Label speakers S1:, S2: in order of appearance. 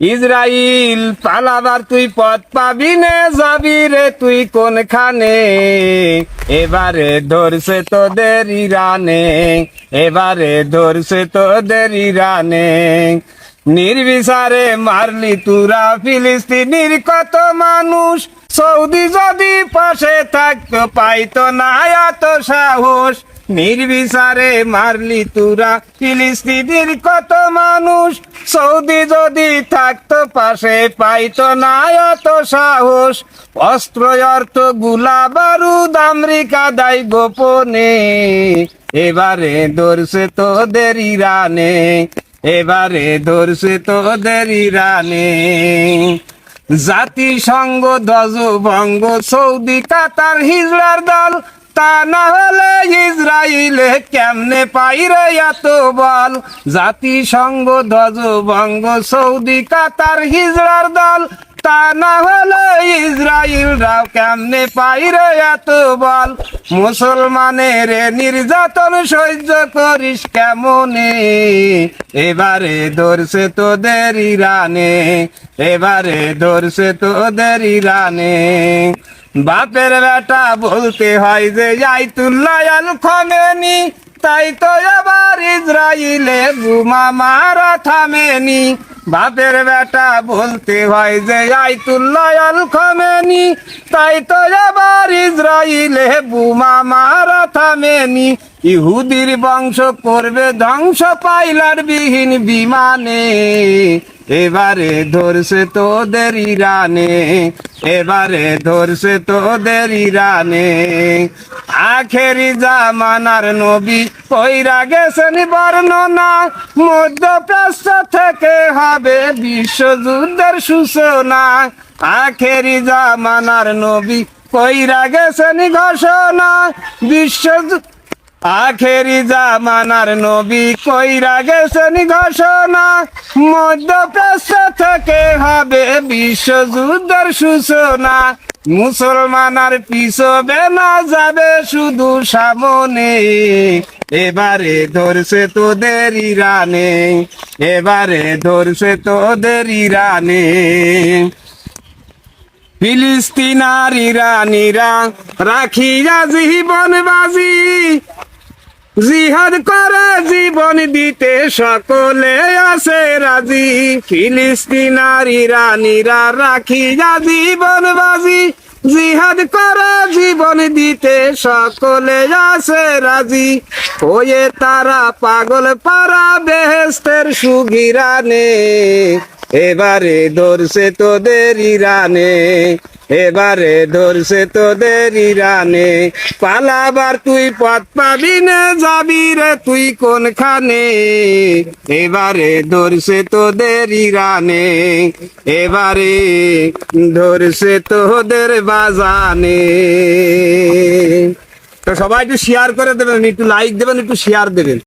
S1: ইসরাইল, পালাবার তুই পথ পাবি নে, যাবি রে তুই কোনখানে? এবারে ধরছে তোদের ইরানে, এবারে ধরছে তোদের ইরানে। নির্বিচারে মারলি তুরা ফিলিস্তিনির কত মানুষ, সৌদি যদি পাশে থাকতো, পাইতো না এত সাহস। নির্বিচারে মারলি তুরা। ফিলিস্তিনির কত মানুষ সৌদি যদি থাকতো, পাশে পাইতো না এত সাহস। অস্ত্র, অর্থ, গুলা, বারুদ আমেরিকা দায় গোপনে। এবারে ধরছে তোদের ইরানে, এবারে ধরছে তোদের ইরানে। জাতিসংঘ, ধ্বজভঙ্গ, সৌদি, কাতার, হিজড়ার দল তা না হলে ইসরায়েলে কেমনে পাইরে এত বল? জাতিসংঘ, ধ্বজভঙ্গ, সৌদি, কাতার, হিজড়ার দল। তা না হলে ইসরায়েলরাও কেমনে পাইরে এত বল? মুসলমানের নির্যাতন সহ্য করিস কেমনে? এবারে ধরছে তোদের ইরানে, এবারে ধরছে তোদের ইরানে। বাপের বেটা বলতে হয় যে যাই আল খমেনি, তাই তো এবার ইসরাইলে বুমা মারা থামেনি। বাপের বেটা বলতে হয় যে আইতুল্লাহ আল খমেনি, তাই তো এবার ইসরাইলে বুমা মারা থামেনি। ইহুদির বংশ করবে ধ্বংস পাইলার বিহীন বিমানে। এবারে ধরছে তোদের ইরানে, এবারে ধরছে তোদের ইরানে। আখেরি জামানার নবী কইরা গেছেন বর্ণনা, মধ্যপ্রাচ্য থেকে হবে বিশ্বযুদ্ধের সূচনা। আখেরি জামানার নবী কইরা গেছেন ঘোষণা বিশ্বযুদ্ধ আখেরি জামানার নবী কইরা গেছেন ঘোষণা, মধ্যপ্রাচ্য থেকে হবে বিশ্বযুদ্ধের সূচনা। মুসলমানার পিছবে না যাবে শুধু সামনে। এবারে ধরছে তোদের ইরানে, এবারে ধরছে তোদের ইরানে। ফিলিস্তিনার ইরানিরা রাখিয়া জীবন বাজি। জিহাদ করে জীবন দিতে সকলে আছে রাজি। ফিলিস্তিনার ইরানিরা রাখিয়া জীবন বাজি। জিহাদ করে জীবন দিতে সকলে আছে রাজি। হয়ে তারা পাগল পারা বেহেস্তের সুগিরানে। এবারে ধরছে তোদের ইরানে, এবারে ধরছে তোদের ইরানে। পালাবার তুই পথ পাবি না যাবি রে তুই কোনখানে? এবারে ধরছে তোদের ইরানে, এবারে ধরছে তোদের বাজানে। তো সবাই একটু শেয়ার করে দেবেন, একটু লাইক দেবেন, একটু শেয়ার দেবেন।